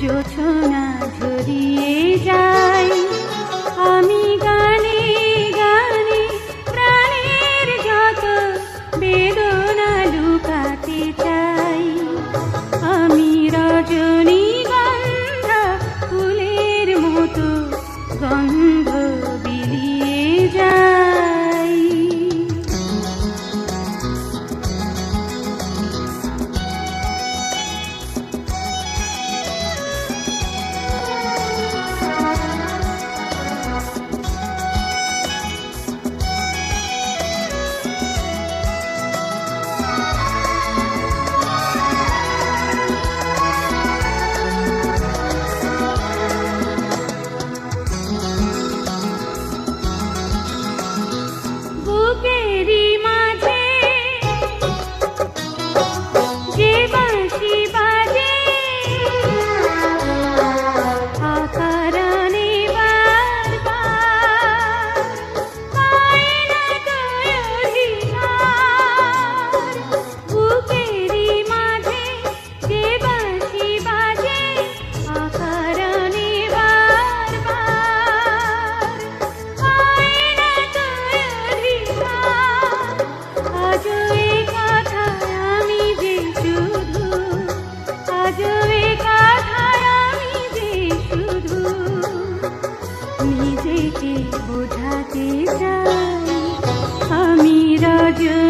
জোছনা ঝরিয়ে যায় you.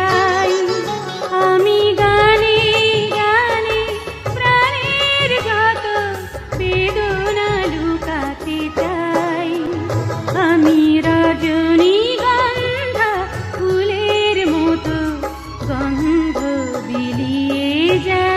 যায়